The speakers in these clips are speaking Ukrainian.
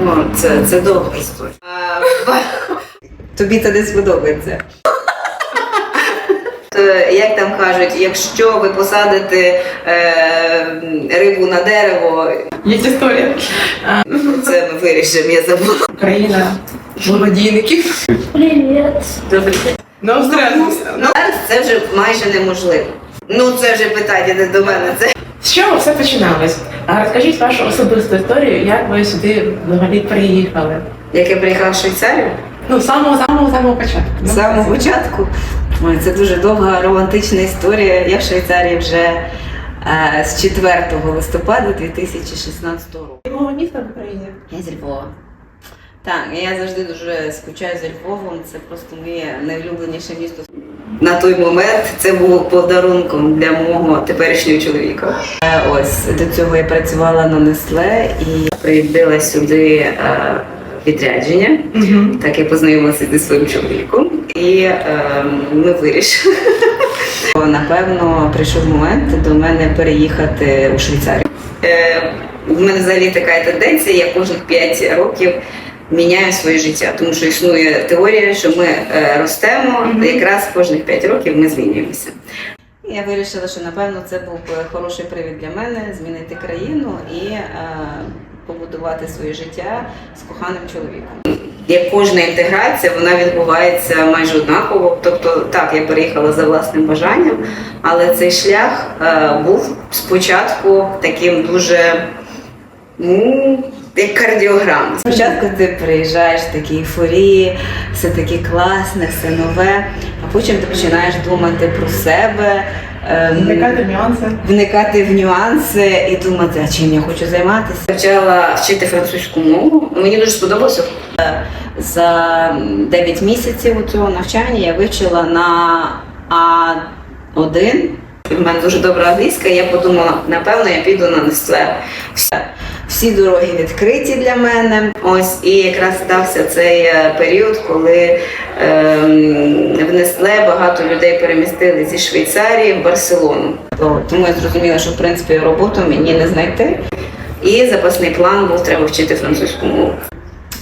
Ну, це, це довга історія. Тобі це не сподобається. Як там кажуть, якщо ви посадите е, рибу на дерево, Є історія. це ми вирішимо, я забула. Україна благодійників. Привет. Добре. Ну, зразу. Ну, зараз це вже майже неможливо. Ну, це вже питання не до мене. Це З чого все починалось? А розкажіть вашу особисту історію, як ви сюди взагалі приїхали? як я приїхала в Швейцарію. Ну, з самого самого самого початку. З самого початку. Ой, це дуже довга романтична історія. Я в Швейцарії вже е, з 4 листопада 2016 року. Якого міста в Україні? Я з Львова. Так, я завжди дуже скучаю за Львовом. Це просто моє найулюбленіше місто. На той момент це було подарунком для мого теперішнього чоловіка. Е, Ось до цього я працювала на Несле і приїздила сюди е, відрядження. Угу. Так я познайомилася зі своїм чоловіком, і е, ми вирішили. Напевно, прийшов момент до мене переїхати у Швейцарію. Е, в мене взагалі така тенденція, я кожних 5 років міняю своє життя, тому що існує теорія, що ми е, ростемо, Мгм. якраз кожних 5 років ми змінюємося. Я вирішила, що напевно це був хороший привід для мене змінити країну і е, побудувати своє життя з коханим чоловіком. Як кожна інтеграція, вона відбувається майже однаково. Тобто, так, я переїхала за власним бажанням, але цей шлях е, був спочатку таким дуже. Ну, як кардіограма. Спочатку ти приїжджаєш в такій ейфорії, все таке класне, все нове, а потім ти починаєш думати про себе, ем, Вникати нюанси. вникати в нюанси і думати, а чим я хочу займатися. Почала вчити французьку мову. Мені дуже сподобалося. За 9 місяців у цього навчання я вивчила на А1. У мене дуже добра англійська, і я подумала, напевно, я піду на Нестле. Все. Всі дороги відкриті для мене. Ось і якраз стався цей е, період, коли ем, в багато людей перемістили зі Швейцарії в Барселону. То- Тому я зрозуміла, що в принципі роботу мені не знайти. І запасний план був треба вчити французьку мову.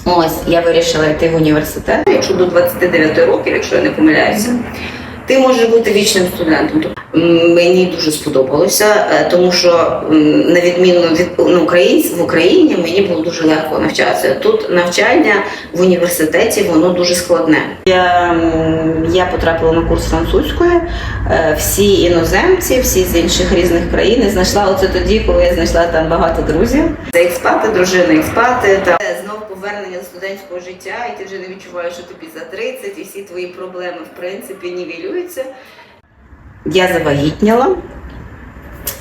Ось я вирішила йти в університет. Якщо до 29 років, якщо я не помиляюся, ти можеш бути вічним студентом. Тобто, Мені дуже сподобалося, е, тому що на відміну від ну, в Україні мені було дуже легко навчатися. Тут навчання в університеті воно дуже складне. Я, я потрапила на курс французької. Е, Всі іноземці, всі з інших різних країн. Знайшла оце тоді, коли я знайшла там багато друзів. Це експати, дружини, експати. Знов повернення до студентського життя, і ти вже не відчуваєш, що тобі за 30, і всі твої проблеми в принципі нівелюються. Я завагітніла.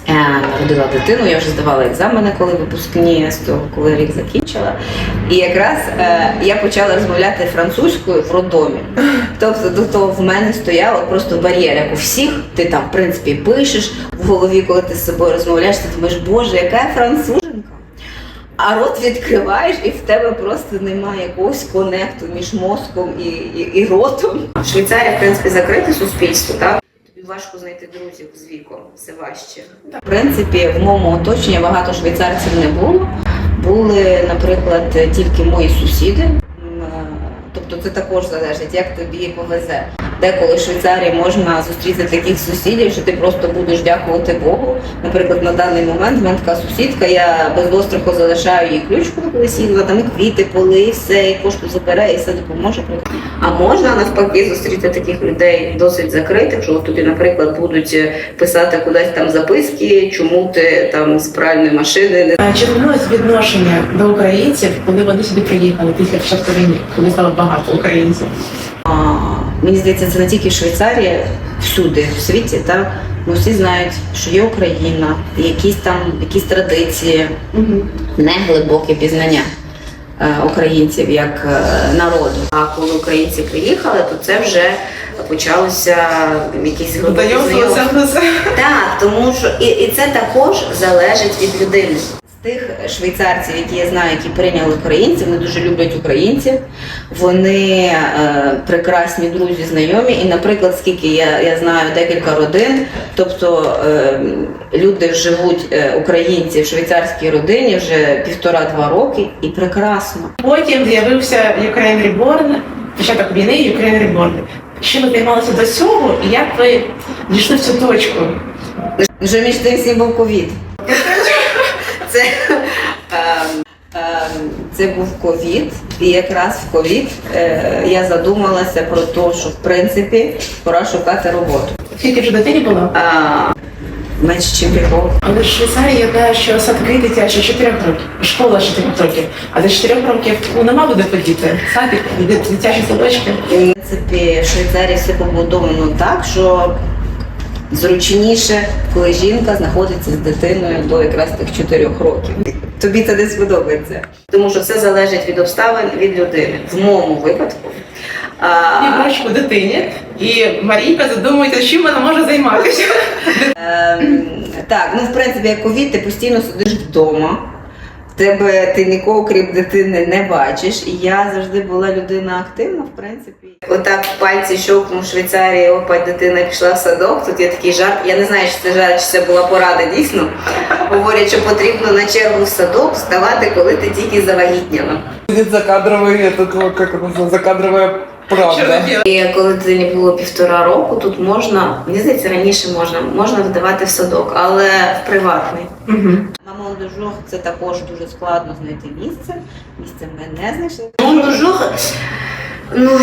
Е, Народила дитину, я вже здавала екзамени, коли випускні коли рік закінчила. І якраз е, я почала розмовляти французькою в роддомі. Тобто до того в мене стояло просто бар'єр, як у всіх. Ти там, в принципі, пишеш в голові, коли ти з собою розмовляєш, ти думаєш, боже, яка я француженка. А рот відкриваєш, і в тебе просто немає якогось конекту між мозком і, і, і ротом. Швейцарія, в принципі, закрите суспільство, так? Тобі важко знайти друзів з віком, все важче. В принципі, в моєму оточенні багато швейцарців не було. Були, наприклад, тільки мої сусіди. Тобто це також залежить, як тобі повезе. Деколи в Швейцарії можна зустріти таких сусідів, що ти просто будеш дякувати Богу. Наприклад, на даний момент в мене така сусідка, я без остраху залишаю їй ключку, коли сіла, там і квіти, поли, все, і кошту забере, і все допоможе. А можна навпаки зустріти таких людей досить закритих, що тобі, наприклад, будуть е, писати кудись там записки, чому ти там з пральної машини не Чи змінилось відношення до українців, коли вони сюди приїхали після початку війни, коли стало багато українців? А, мені здається, це не тільки в Швейцарії, всюди в світі, так? Ну, всі знають, що є Україна, якісь там якісь традиції, Угу. не глибоке пізнання українців як е, народу. А коли українці приїхали, то це вже почалося якісь глибокі знайомства. Так, тому що і, і це також залежить від людини. Тих швейцарців, які я знаю, які прийняли українців, вони дуже люблять українців. Вони е, прекрасні друзі, знайомі. І, наприклад, скільки я, я знаю декілька родин, тобто е, люди живуть е, українці в швейцарській родині вже півтора-два роки, і прекрасно. Потім з'явився Ukraine Reborn, початок війни Ukraine Reborn. Чим ви займалися до цього і як ви дійшли в цю точку? Вже між тим всім був ковід. Це, ем, ем, це був ковід, і якраз в ковід е, я задумалася про те, що в принципі пора шукати роботу. Скільки вже дитині було? А, менше ніж півроку. Але в Швейцарії я знаю, що садки дитячі 4 років, школа 4 років, а до 4 років ну, нема буде подіти. Садик, дит- дитячі садочки. В принципі, в Швейцарії все побудовано так, що зручніше, коли жінка знаходиться з дитиною до якраз тих чотирьох років. Тобі це не сподобається. Тому що все залежить від обставин від людини. В моєму випадку. а, Піврочку дитині, і Марійка задумується, чим вона може займатися. Ем, так, ну в принципі, як ковід, ти постійно сидиш вдома. Тебе ти нікого крім дитини не бачиш, і я завжди була людина активна, в принципі. Отак пальці щовкнув в Швейцарії, опа, дитина пішла в садок. Тут є такий жарт. Я не знаю, чи це жарт, чи це була порада дійсно. Говорять, що потрібно на чергу в садок вставати, коли ти тільки завагітніла. Будет закадровый, этот, правда. І коли дитині було півтора року, тут можна, мені здається, раніше можна, можна видавати в садок, але в приватний. Мгм. На Мондожух це також дуже складно знайти місце. Місце ми не знайшли. Мондожух, ну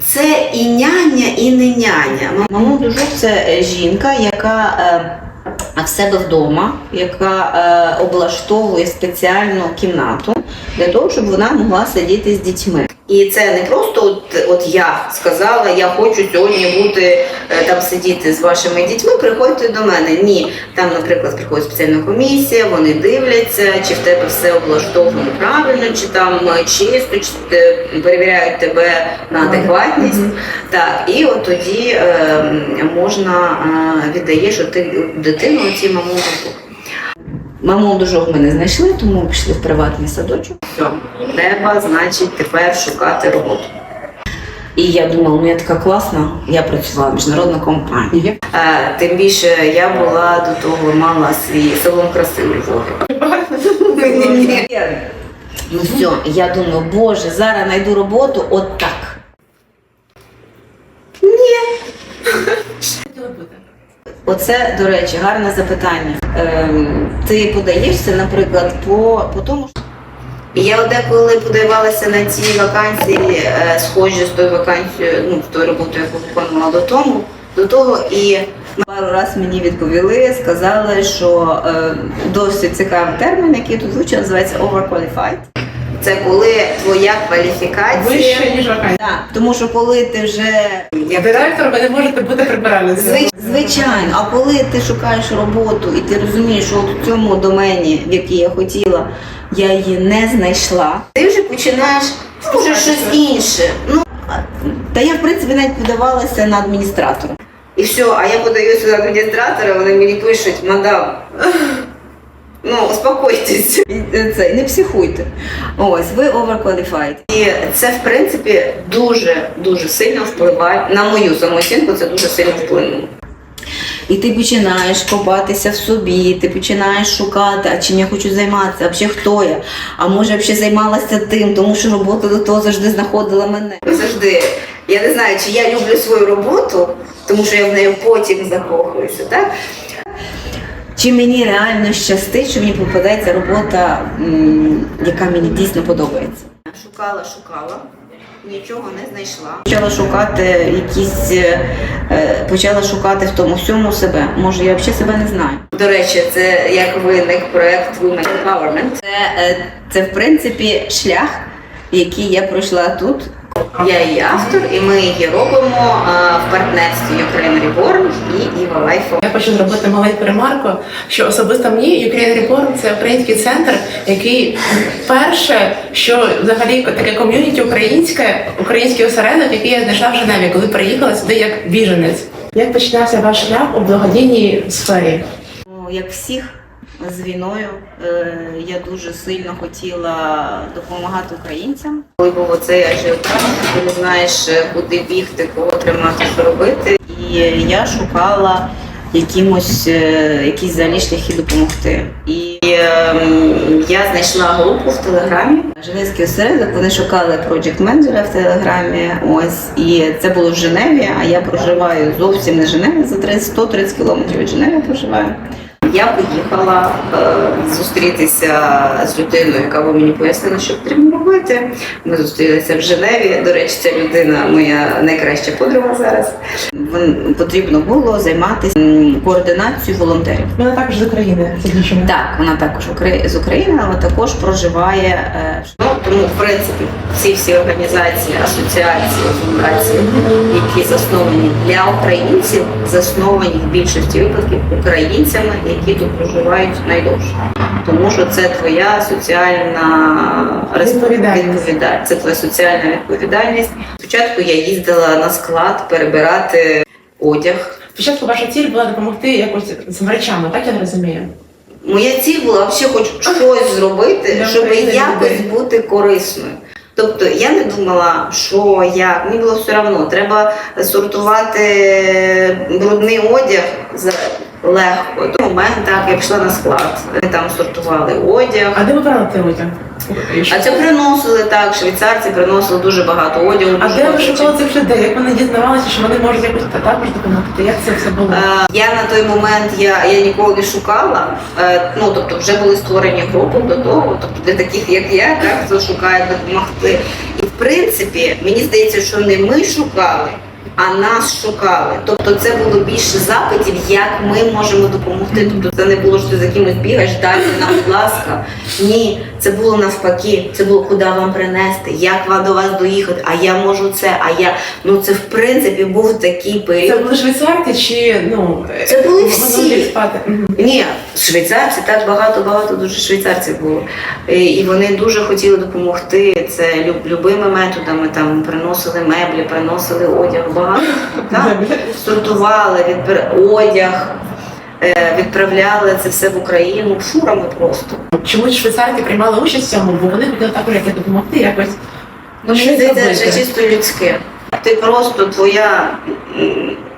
це і няня, і не няня. Мондожух це жінка, яка е, в себе вдома, яка е, облаштовує спеціальну кімнату для того, щоб вона могла сидіти з дітьми. І це не просто от, от я сказала, я хочу сьогодні бути е, там сидіти з вашими дітьми, приходьте до мене. Ні, там, наприклад, приходить спеціальна комісія, вони дивляться, чи в тебе все облаштовано правильно, чи там е, чисто, чи те- перевіряють тебе на адекватність. Так, і от тоді е, можна е, віддаєш от ти дитину ці маму. Маму дужок ми не знайшли, тому пішли в приватний садочок. Все, треба, значить, тепер шукати роботу. І я думала, ну я така класна, я працювала в міжнародній компанії. Е, тим більше я була до того мала свій салон краси у Львові. Ну все, я думаю, боже, зараз знайду роботу от так. Хотіла бути. Оце, до речі, гарне запитання. Ем, ти подаєшся, наприклад, по, по тому, що. Я деколи подавалася на ці вакансії, е, схожі з тою вакансією, ну, з тою роботою, яку виконувала до тому, до того, і пару раз мені відповіли, сказали, що е, досить цікавий термін, який тут звучить, називається overqualified. Це коли твоя кваліфікація. Вище, ніж вакансія. Так, тому що коли ти вже Як директор ви не можете бути прибиральницею. Звич- Звичайно, а коли ти шукаєш роботу і ти розумієш, що от у цьому домені, в який я хотіла, я її не знайшла, ти вже починаєш вже щось інше. Ну та я в принципі навіть подавалася на адміністратора. І все, а я подаюся на адміністратора, вони мені пишуть, мадам. Ну, успокойтесь. Це, не психуйте. Ось, ви overqualified. І це, в принципі, дуже дуже сильно впливає на мою самооцінку, це дуже сильно вплинуло. І ти починаєш копатися в собі, ти починаєш шукати, а чим я хочу займатися, а взагалі хто я, а може взагалі займалася тим, тому що робота до того завжди знаходила мене. Завжди. Я не знаю, чи я люблю свою роботу, тому що я в неї потім закохуюся, так? Чи мені реально щастить, що мені попадається робота, яка мені дійсно подобається? Шукала, шукала, нічого не знайшла. Почала шукати якісь, е, е, почала шукати в тому всьому себе. Може, я взагалі себе не знаю. До речі, це як виник проект Women Empowerment. Це, е, це в принципі шлях, який я пройшла тут. Я її автор, і ми її робимо в партнерстві Ukraine Reborn і Eva Life. Я хочу зробити маленьку ремарку, що особисто мені Ukraine Reborn – це український центр, який перше, що взагалі таке ком'юніті українське, український осередок, який я знайшла в Женеві, коли приїхала сюди як біженець. Як починався ваш шлях у благодійній сфері? Ну, як всіх, з війною. Е, Я дуже сильно хотіла допомагати українцям. Коли був оцей ажіотаж, ти не знаєш, е, куди бігти, кого тримати, що робити. І я шукала якимось е, якісь взагалі шляхи допомогти. І ем, я знайшла групу в Телеграмі. Женевський осередок, вони шукали проєкт менеджера в Телеграмі. Ось і це було в Женеві. А я проживаю зовсім не Женеві, за 30, 130 кілометрів від Женеви проживаю. Я поїхала е, зустрітися з людиною, яка мені пояснила, що потрібно робити. Ми зустрілися в Женеві. До речі, ця людина моя найкраща подруга зараз. Потрібно було займатися координацією волонтерів. Вона також з України, це. Так, вона також з України, але також проживає. В- Ну, тому, в принципі, ці всі організації, асоціації, фундації, які засновані для українців, засновані в більшості випадків українцями, які тут проживають найдовше. Тому що це твоя соціальна відповідальність. Це твоя соціальна відповідальність. Спочатку я їздила на склад перебирати одяг. Спочатку ваша ціль була допомогти якось з речами, так я розумію? Моя ціль була взагалі хоч щось зробити, щоб якось бути корисною. Тобто я не думала, що як, мені було все одно, треба сортувати брудний одяг легко. В той момент так, я пішла на склад, там сортували одяг. А де ви брали цей одяг? А це приносили так, швейцарці приносили дуже багато одягу. А дуже де ви багато шукали цих людей? Як вони дізнавалися, що вони можуть якось також допомогти? Як це все було? Е, Я на той момент я, я ніколи не шукала. Е, Ну тобто вже були створені групи до того, тобто для таких як я, так хто шукає допомогти. І в принципі, мені здається, що не ми шукали. А нас шукали. Тобто це було більше запитів, як ми можемо допомогти. Тобто це не було що ти за кимось бігаєш, дайте нам, будь ласка. Ні, це було навпаки. Це було куди вам принести, як вам до вас доїхати, а я можу це, а я. Ну це в принципі був такий період. Це були швейцарці чи ну Це були всі. експати? Мгм. Ні, швейцарці так багато багато дуже швейцарців було. І, вони дуже хотіли допомогти. Це люб, любими методами там приносили меблі, приносили одяг, багато так, сортували відбир, одяг, е, відправляли це все в Україну фурами просто. Чому швейцарки приймали участь в цьому? Бо вони хотіли також якось допомогти, якось Ну, мені здається, зробити. чисто людське. Ти просто твоя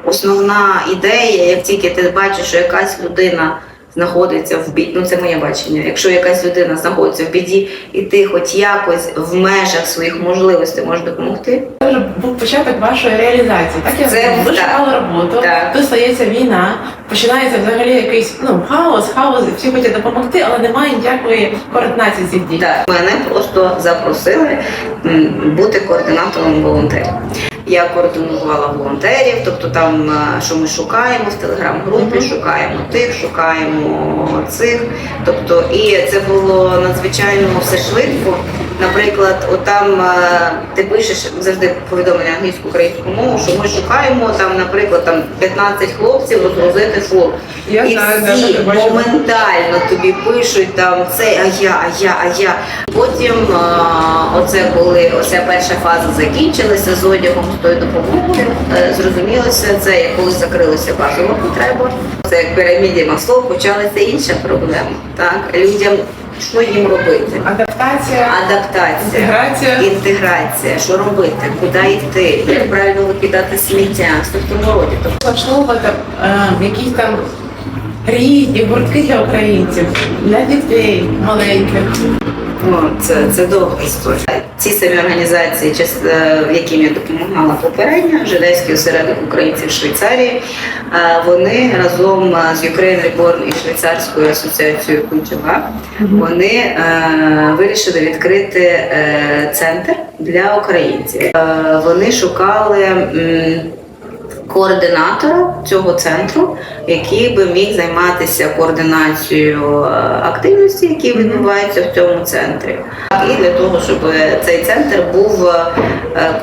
основна ідея, як тільки ти бачиш, що якась людина знаходиться в біді, ну це моє бачення. Якщо якась людина знаходиться в біді, і ти хоч якось в межах своїх можливостей можеш допомогти, Це вже був початок вашої реалізації. Так я Це ви шукали роботу, Так. тут стається війна, починається взагалі якийсь ну хаос, хаос, всі хочуть допомогти, але немає ніякої координації цих дій. Так, мене просто запросили бути координатором волонтерів. Я координувала волонтерів, тобто там, е, що ми шукаємо в телеграм-групі, Мгм. шукаємо тих, шукаємо цих. Тобто, і це було надзвичайно все швидко. Наприклад, отам е, ти пишеш завжди повідомлення англійську українську мову, що ми шукаємо там, наприклад, там 15 хлопців розгрузити фур. Я і знаю, всі моментально тобі пишуть там це, а я, а я, а я. Потім оце коли оця перша фаза закінчилася з одягом, з тою допомогою, е, зрозумілося це, як коли закрилася базова потреба. Це як піраміді Маслоу почалася інша проблема. Так, людям що їм робити? Адаптація, Адаптація. інтеграція. Інтеграція, що робити, куди йти, як правильно викидати сміття, все в роді. Тобто влаштовувати е, якісь там різні гуртки для українців, для дітей маленьких. Ну, це, це довга історія. Ці самі організації, е, яким я допомагала попередньо, Жидейський осередок українців Швейцарії, е, вони разом е, з Ukraine Reborn і Швейцарською асоціацією Культура вони вирішили відкрити центр для українців. Вони шукали. Координатора цього центру, який би міг займатися координацією е, активності, які відбуваються в цьому центрі, і для того, щоб цей центр був е,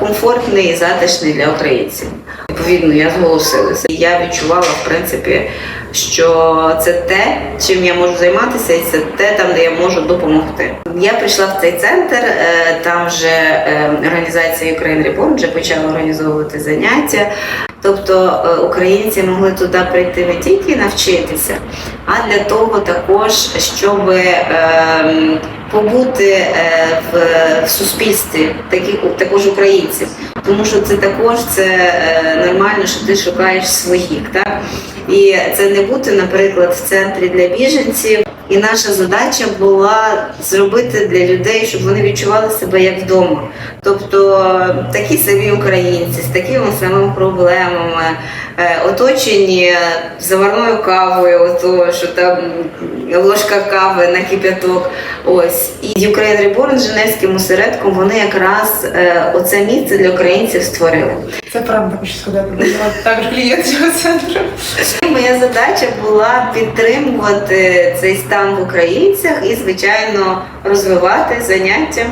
комфортний і затишний для українців. Відповідно, я зголосилася. Я відчувала, в принципі, що це те, чим я можу займатися, і це те, там, де я можу допомогти. Я прийшла в цей центр, е, там вже е, організація Ukraine Reborn вже почала організовувати заняття. Тобто е, українці могли туди прийти не тільки навчитися, а для того також, щоб ем, побути е, в, суспільстві таких також українців. Тому що це також це е, нормально, що ти шукаєш своїх. Так? І це не бути, наприклад, в центрі для біженців. І наша задача була зробити для людей, щоб вони відчували себе як вдома. Тобто такі самі українці з такими самими проблемами, е, оточені заварною кавою, ото, що там ложка кави на кип'яток. Ось і Ukraine Reborn Женевським осередком вони якраз е, оце місце для українців створили. Це правда, хочу сказати. Також клієнт цього центру. Моя задача була підтримувати цей стан в українцях і, звичайно, розвивати заняття.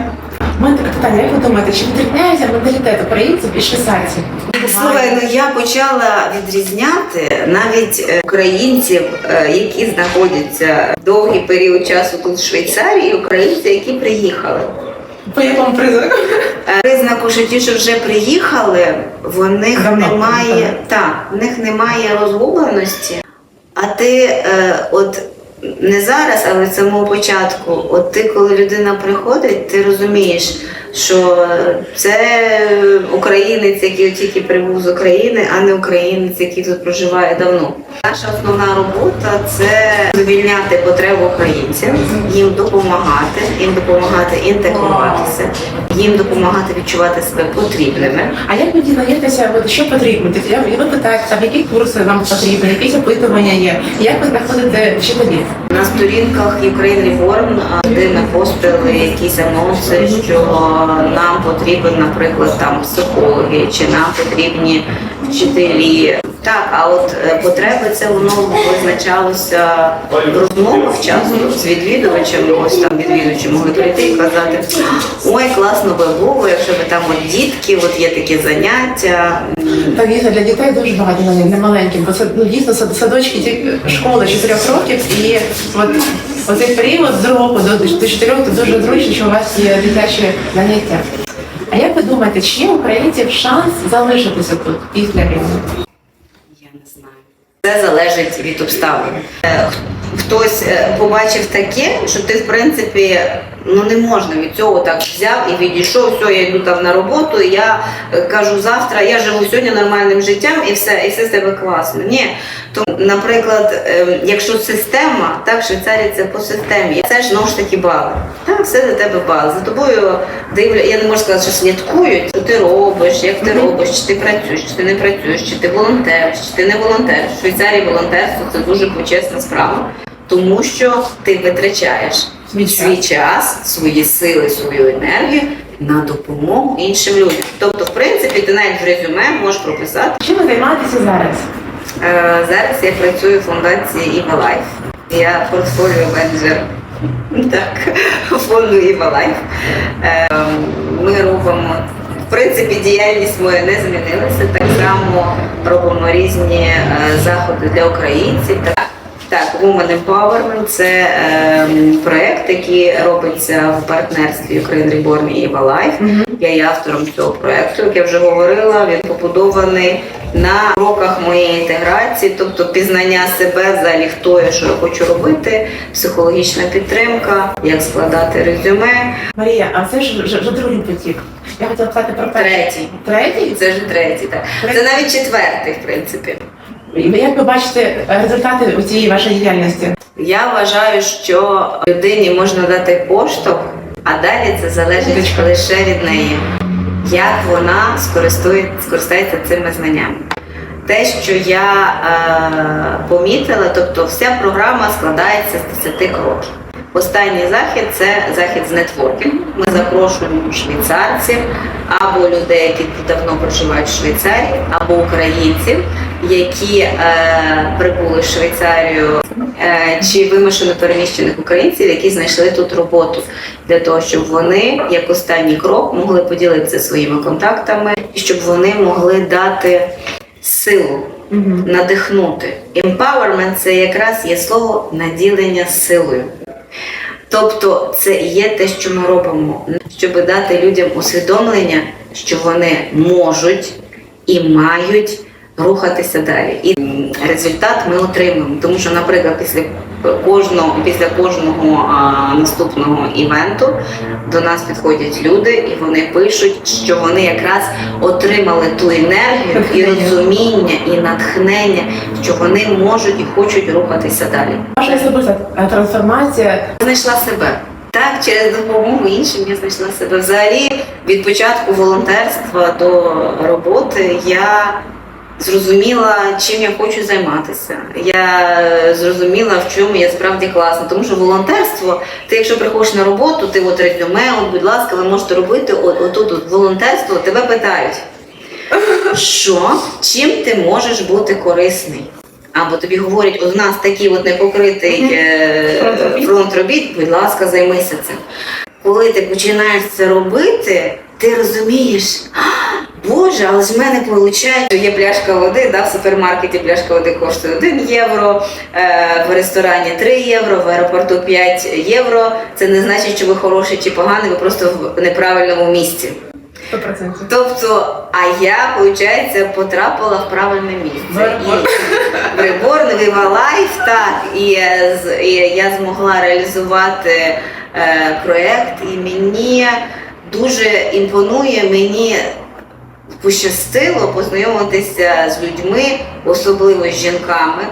У мене таке питання, як ви думаєте, чи відрізняється менталітет українців і швейцарців? Слухай, ну я почала відрізняти навіть е, українців, е, які знаходяться довгий період часу тут в Швейцарії, і українців, які приїхали. По якому признаку? Е, Признаку, що ті, що вже приїхали, в них Давно, немає так, в них немає розгубленості. А ти е, от не зараз, але з самого початку, от ти, коли людина приходить, ти розумієш, що це українець, який тільки прибув з України, а не українець, який тут проживає давно. Наша основна робота це задовільняти потреби українців, їм допомагати, їм допомагати інтегруватися, їм допомагати відчувати себе потрібними. А як ви дізнаєтеся, що потрібно? Тобто, я- Ви питаєте, там, які курси вам потрібні, якісь опитування є? Як ви знаходите вчителів? На сторінках Ukraine Reborn а, де ми постили якісь анонси, що нам потрібен, наприклад, там психологи, чи нам потрібні вчителі. Так, а от е, потреби це воно визначалося в розмовах часто з відвідувачами. Ось там відвідувачі могли прийти і казати: ой, класно би було, якщо ви там от дітки, от є такі заняття. Так, дійсно, для дітей дуже багато не, не маленьких, бо це ну, дійсно садочки школи 4 років, і от оцей період з року до, 4 то дуже зручно, що у вас є дитячі заняття. А як ви думаєте, чи є українців шанс залишитися тут після війни? Я не знаю. Це залежить від обставин. Е, Хтось е, побачив таке, що ти, в принципі, ну не можна від цього так взяв і відійшов, все, я йду там на роботу, і я е, кажу завтра, я живу сьогодні нормальним життям і все, і все з тебе класно. Ні. То, наприклад, е, якщо система, так, Швейцарія це по системі, це ж знову ж таки бали. Так, все за тебе бали. За тобою дивля, я не можу сказати, що слідкують, що ти робиш, як ти робиш, чи ти працюєш, чи ти не працюєш, чи ти волонтер, чи ти не волонтер. В Швейцарії волонтерство це дуже почесна справа, тому що ти витрачаєш Свій час. свій час, свої сили, свою енергію на допомогу іншим людям. Тобто, в принципі, ти навіть в резюме можеш прописати. Чим ви займаєтеся зараз? Е, Зараз я працюю в фундації Іва Лайф. Я портфоліо менеджер так, фонду Іва Лайф. Е, Ми робимо. В принципі, діяльність моя не змінилася. Так само робимо різні е, заходи для українців. Так, так, Women Empowerment – це е, проект, який робиться в партнерстві Ukraine Reborn і Eva Life. Я є автором цього проекту, як я вже говорила. Він побудований на кроках моєї інтеграції, тобто пізнання себе, взагалі хто я, що я хочу робити, психологічна підтримка, як складати резюме. Марія, а це ж вже, вже другий потік. Я хотіла сказати про перший. Третій. Третій? Це вже третій, так. Це навіть четвертий, в принципі. Як ви бачите результати у цієї вашої діяльності? Я вважаю, що людині можна дати поштовх, а далі це залежить лише від неї, як вона скористається цими знаннями. Те, що я е, помітила, тобто вся програма складається з 10 кроків. Останній захід це захід з нетворкінгу. Ми запрошуємо швейцарців або людей, які давно проживають в Швейцарії, або українців, які е, прибули в Швейцарію е, чи вимушено переміщених українців, які знайшли тут роботу для того, щоб вони, як останній крок, могли поділитися своїми контактами і щоб вони могли дати силу, надихнути. Empowerment – це якраз є слово наділення силою. Тобто це є те, що ми робимо, щоб дати людям усвідомлення, що вони можуть і мають рухатися далі. І результат ми отримаємо. Тому що, наприклад, після кожного, після кожного а, наступного івенту до нас підходять люди, і вони пишуть, що вони якраз отримали ту енергію і розуміння, і натхнення, що вони можуть і хочуть рухатися далі. Ваша особиста е, трансформація Знайшла себе. Так, через допомогу іншим я знайшла себе. Взагалі, від початку волонтерства до роботи я зрозуміла, чим я хочу займатися. Я зрозуміла, в чому я справді класна. Тому що волонтерство, ти якщо приходиш на роботу, ти от резюме, от, будь ласка, ви можете робити от, отут от, волонтерство, тебе питають, що, чим ти можеш бути корисний? Або тобі говорять, у нас такий от непокритий е, Фронт робіт. фронт робіт, будь ласка, займися цим. Коли ти починаєш це робити, ти розумієш, «А, Боже, але ж в мене виходить, є пляшка води, да, в супермаркеті пляшка води коштує 1 євро, е, в ресторані 3 євро, в аеропорту 5 євро. Це не значить, що ви хороший чи поганий, ви просто в неправильному місці. 100%. Тобто, а я, виходить, потрапила в правильне місце. І Reborn так, і, і я змогла реалізувати е, проєкт, і мені дуже імпонує, мені пощастило познайомитися з людьми, особливо з жінками.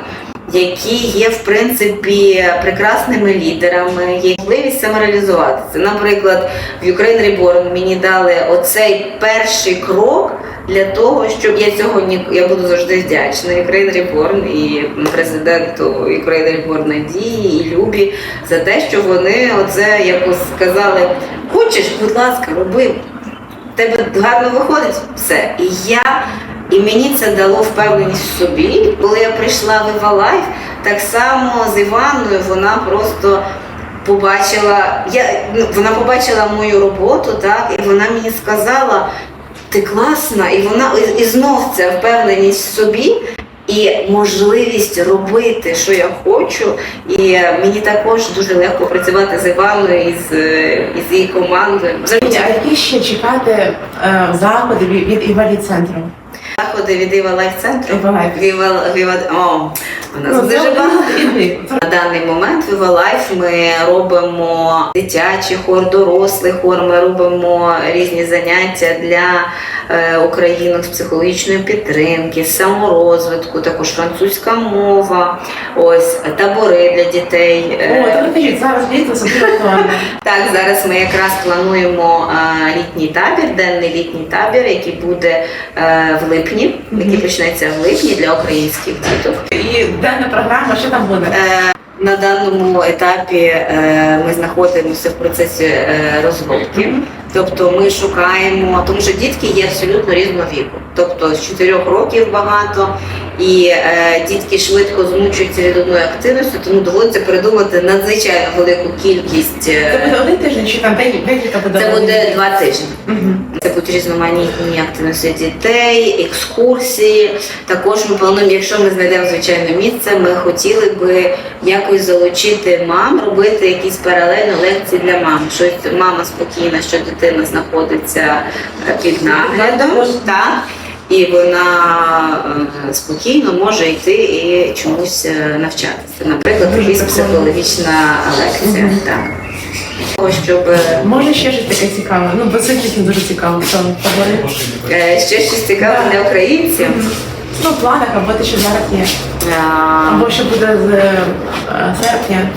Які є в принципі прекрасними лідерами, є можливість самореалізуватися. Наприклад, в Ukraine Reborn мені дали оцей перший крок для того, щоб я цього ні я буду завжди вдячна Ukraine Reborn і президенту Ukraine Reborn Надії і Любі за те, що вони оце якось сказали: хочеш, будь ласка, роби. Тебе гарно виходить все. І я і мені це дало впевненість в собі. Коли я прийшла в Івалайф, так само з Іваною вона просто побачила, я, ну, вона побачила мою роботу, так, і вона мені сказала, ти класна, і вона і, і знов це впевненість в собі. І можливість робити, що я хочу, і мені також дуже легко працювати з Іваною і з, і з її командою. А які ще чекати е, заходи від, від інвалід центру? Заходи від Іва Лайф центру. Віва, Віва, о, у нас Ну, дуже багато. них. На даний момент Viva Life ми робимо дитячий хор, дорослий хор, ми робимо різні заняття для е, українок з психологічної підтримки, саморозвитку, також французька мова, ось табори для дітей. е, О, то розкажіть, зараз літо актуально. так, зараз ми якраз плануємо літній табір, денний літній табір, який буде е, в липні, який почнеться в липні для українських діток. І дана програма, що там буде? Е, на даному етапі е, ми знаходимося в процесі е, розробки. Тобто ми шукаємо, тому що дітки є абсолютно різного віку. Тобто з 4 років багато, і е, дітки швидко змучуються від одної активності, тому доводиться придумати надзвичайно велику кількість. е, Це буде один тиждень чи там декілька буде? це буде два тижні. Мгм. Це будуть різноманітні активності дітей, екскурсії. Також ми плануємо, якщо ми знайдемо звичайне місце, ми хотіли би якось залучити мам, робити якісь паралельно лекції для мам. Що мама спокійна, що дитина знаходиться е, під наглядом, так. І вона е, спокійно може йти і чомусь е, навчатися. Наприклад, якась психологічна лекція. Так. Щоб е, Може ще щось таке цікаве? Ну, бо це дійсно дуже цікаво. Що говорити? Е, Ще щось цікаве для українців. Ну, в планах, або те, що зараз є. Або що буде з серпня.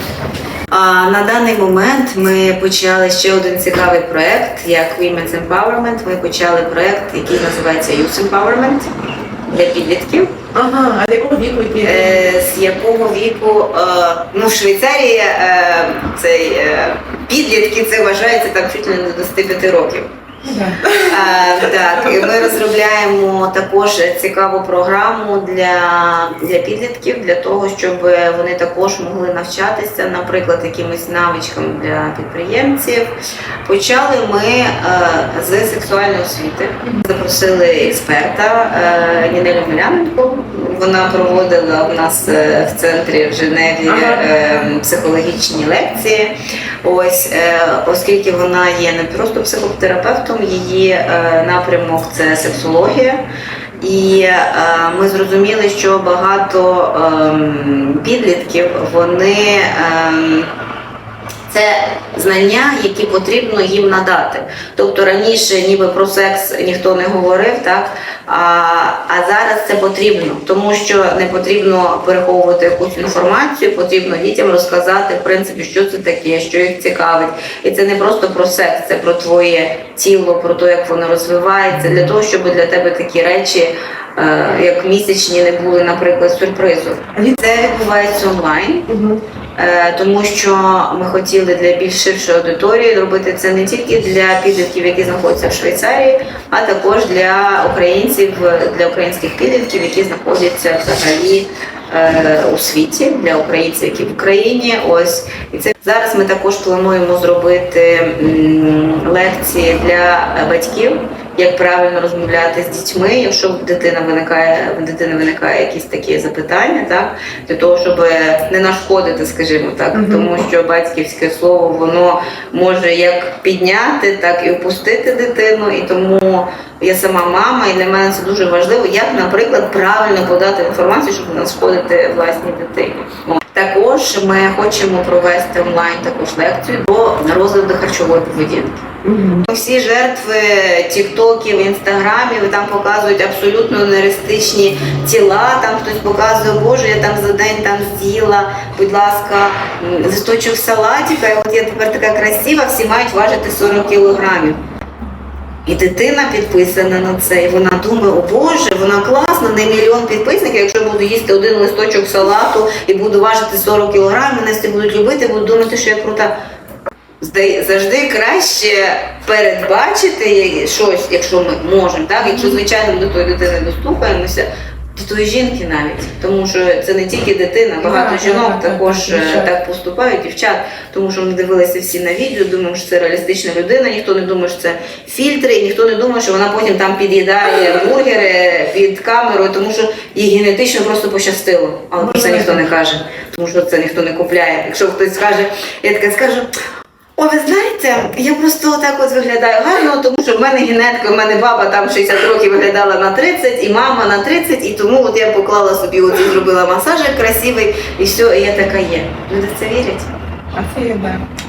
А, На даний момент ми почали ще один цікавий проект, як Women's Empowerment. Ми почали проект, який називається Youth Empowerment для підлітків. Ага, а з якого віку? Е, З якого віку е, ну в Швейцарії е, цей е, підлітки це вважається там чуть ли не до 25 років. Е, Так, і ми розробляємо також цікаву програму для, для підлітків, для того, щоб вони також могли навчатися, наприклад, якимось навичкам для підприємців. Почали ми е, з сексуальної освіти. Запросили експерта е, Нінелю Миляненко. Вона проводила в нас в центрі в Женеві психологічні лекції. Ось, е, оскільки вона є не просто психотерапевтом, її е, напрямок це сексологія. І е, ми зрозуміли, що багато е, підлітків вони. ем, це знання, які потрібно їм надати. Тобто раніше ніби про секс ніхто не говорив, так а, а зараз це потрібно, тому що не потрібно переховувати якусь інформацію, потрібно дітям розказати, в принципі, що це таке, що їх цікавить. І це не просто про секс, це про твоє тіло, про те, як воно розвивається, для того, щоб для тебе такі речі. е, Як місячні не були, наприклад, сюрпризом. Це відбувається онлайн. Е, тому що ми хотіли для більш ширшої аудиторії робити це не тільки для підлітків, які знаходяться в Швейцарії, а також для українців, для українських підлітків, які знаходяться взагалі е, у світі, для українців, які в Україні. Ось і це зараз ми також плануємо зробити лекції для батьків. Як правильно розмовляти з дітьми, якщо в дитина виникає в дитини виникає якісь такі запитання, так для того, щоб не нашкодити, скажімо так, Мгм. тому що батьківське слово воно може як підняти, так і опустити дитину. І тому я сама мама, і для мене це дуже важливо, як, наприклад, правильно подати інформацію, щоб не нашкодити власній дитині. Також ми хочемо провести онлайн також лекцію про розлади харчової поведінки. Всі жертви тіктоків, інстаграмів там показують абсолютно нереалістичні тіла. Там хтось показує, боже, я там за день там з'їла, будь ласка, листочок салатика, і от я тепер така красива, всі мають важити 40 кілограмів. І дитина підписана на це, і вона думає, о Боже, вона класна, не мільйон підписників. Якщо буду їсти один листочок салату і буду важити 40 кілограмів, мене всі будуть любити, будуть думати, що я крута. Завжди краще передбачити щось, якщо ми можемо, так? Якщо звичайно ми до тої дитини достукаємося, до тої жінки навіть, тому що це не тільки дитина, багато Так, жінок так, також е, дівчат. так поступають, дівчат, тому що ми дивилися всі на відео, думаємо, що це реалістична людина, ніхто не думає, що це фільтри, і ніхто не думає, що вона потім там під'їдає бургери під камерою, тому що їй генетично просто пощастило. Але про це ніхто не каже, тому що це ніхто не купляє. Якщо хтось скаже, я таке скажу. О, ви знаєте, я просто отак от виглядаю гарно, тому що в мене генетика, в мене баба там 60 років виглядала на 30, і мама на 30, і тому от я поклала собі, от зробила масажик красивий, і все, і я така є. Люди в це вірять. А це.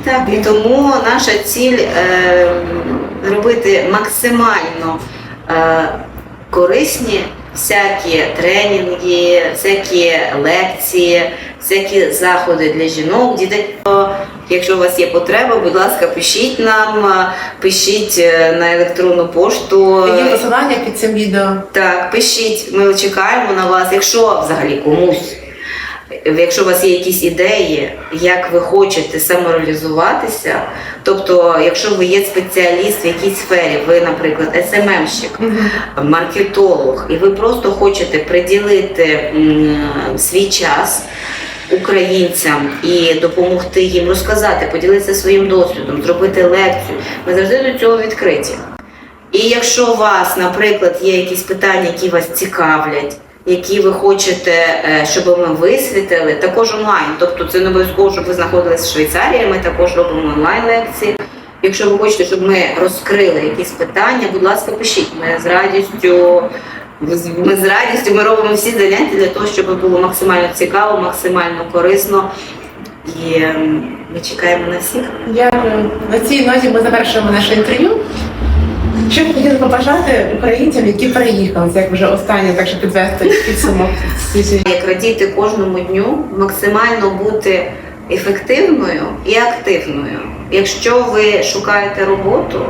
Так, і тому наша ціль е, робити максимально е, корисні всякі тренінги, всякі лекції, всякі заходи для жінок, дітей. Якщо у вас є потреба, будь ласка, пишіть нам, е, пишіть е, на електронну пошту. Є посилання під цим відео. Так, пишіть, ми чекаємо на вас. Якщо взагалі комусь, якщо у вас є якісь ідеї, як ви хочете самореалізуватися, тобто, якщо ви є спеціаліст в якійсь сфері, ви, наприклад, СММщик, маркетолог, і ви просто хочете приділити свій час. Українцям і допомогти їм розказати, поділитися своїм досвідом, зробити лекцію. Ми завжди до цього відкриті. І якщо у вас, наприклад, є якісь питання, які вас цікавлять, які ви хочете, е, щоб ми висвітили, також онлайн. Тобто це не обов'язково, щоб ви знаходились в Швейцарії, ми також робимо онлайн лекції. Якщо ви хочете, щоб ми розкрили якісь питання, будь ласка, пишіть. Ми з радістю. Ми з радістю ми робимо всі заняття для того, щоб було максимально цікаво, максимально корисно. І ем, ми чекаємо на всіх. Дякую. На цій ноті ми завершуємо наше інтерв'ю. Що б хотіли побажати українцям, які переїхали, це як вже останнє, так що підвести підсумок. Як радіти кожному дню, максимально бути ефективною і активною. Якщо ви шукаєте роботу,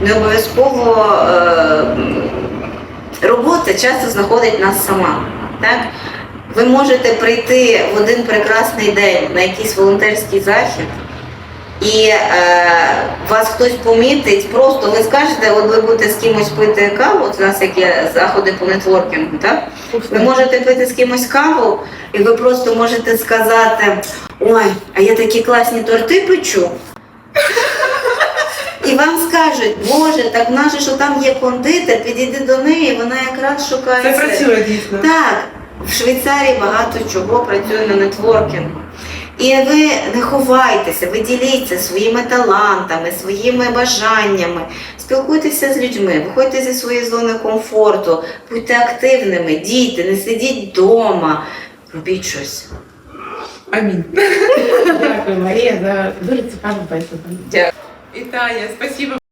не обов'язково е, робота часто знаходить нас сама. Так? Ви можете прийти в один прекрасний день на якийсь волонтерський захід і е, вас хтось помітить, просто ви скажете, от ви будете з кимось пити каву, от у нас які заходи по нетворкінгу, так? Ви можете пити з кимось каву, і ви просто можете сказати: ой, а я такі класні торти печу. І вам скажуть, Боже, так в нас же, що там є кондитер, підійди до неї, вона якраз шукає. Це». працює дійсно. Так, в Швейцарії багато чого працює на нетворкінгу. І ви не ховайтеся, ви діліться своїми талантами, своїми бажаннями, спілкуйтеся з людьми, виходьте зі своєї зони комфорту, будьте активними, дійте, не сидіть вдома, робіть щось. Амінь. Дякую, Марія, за дуже цікаву бесіду. Дякую. І Таня, спасибо